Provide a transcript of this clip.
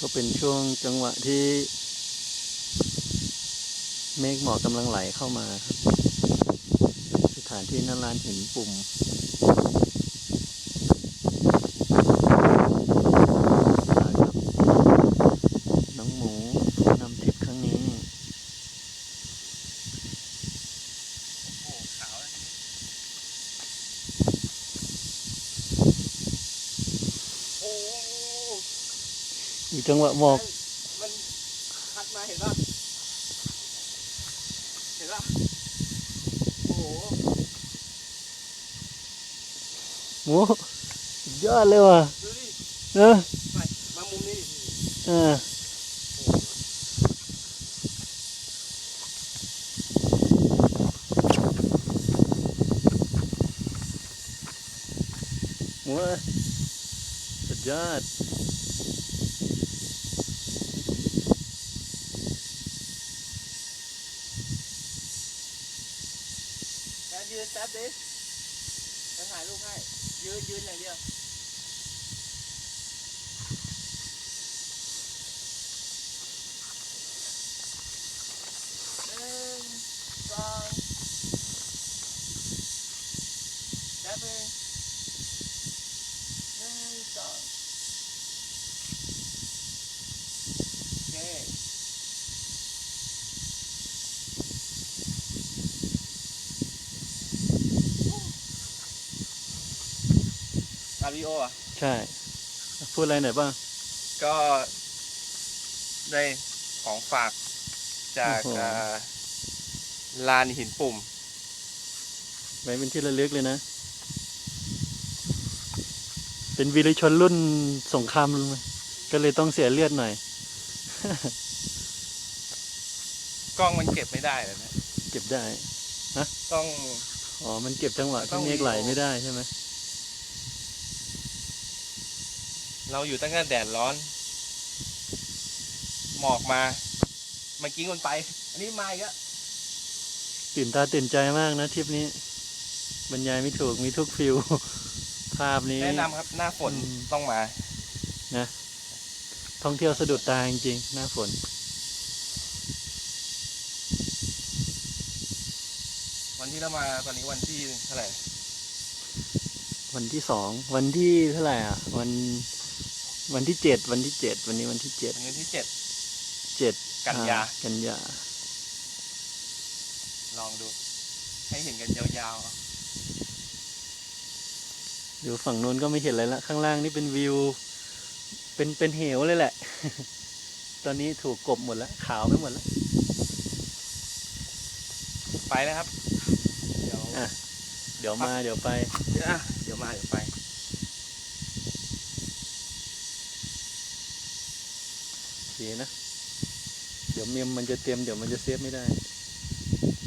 ก็เป็นช่วงจังหวะที่ เมฆหมอกกำลังไหลเข้ามาครับ สถานที่หนั่นลานหินปุ่ม น้องหมูผู้นำทริปครั้งนี้ โอ้ขาวแล้วโอ้ อยู่จังหวะหมอกมันพัดมาเห็นป่ะเห็นป่ะโอ้โหหมูสุดยอดเลยว่ะดูดิเออไปมามุมนี้ดิเออหมูเอ้ยสุดยอด แล้ว ยืนแป๊บดิจะถ่ายรูปให้ ยืนยืนอย่างเดียวหนึ่งสองแป๊บนึงหนึ่งสองโอเคาริโออะ ใช่ พูดอะไรหน่อยบ้าง ก็ได้ของฝากจากโอ้โห อ่าลานหินปุ่ม ไว้เป็นที่ระลึกเลยนะ เป็นวีรชนรุ่นสงครามก็เลยต้องเสียเลือดหน่อย กล้องมันเก็บไม่ได้เลยนะเก็บได้ ต้อง อ๋อ มันเก็บจังหวะต้ที่อง เมฆไหลวิดีโอไม่ได้ใช่ไหม เราอยู่ตั้งแต่แดดร้อน หมอกมาเมื่อกี้มันไป อันนี้มาอีกแล้วตื่นตาตื่นใจมากนะทริปนี้ บรรยายไม่ถูกมีทุกฟิลภาพนี้แนะนำครับหน้าฝนอืมต้องมาท่องเที่ยวสะดุดตาจริงๆ หน้าฝน วันที่เรามาตอนนี้วันที่เท่าไหร่วันที่สอง วันที่เท่าไหร่อะ วัน วันที่เจ็ดวันที่เจ็ดวันนี้วันที่เจ็ดวันที่เจ็ดเจ็ดกันยาอ่กันยา ลองดู ให้เห็นกันยาวเดี๋ยวฝั่งนู้นก็ไม่เห็นอะไรละข้างล่างนี่เป็นวิว เป็นเป็นเหวเลยแหละ ตอนนี้ถูกกบหมดแล้ว ขาวไม่หมดแล้วๆไปนะครับ เดี๋ยวอะเดี๋ยวมาเดี๋ยวไป เดี๋ยวอะเดี๋ยวมาเดี๋ยวไป สีนะ เดี๋ยวเมมมันจะเต็มเดี๋ยวมันจะเซฟไม่ได้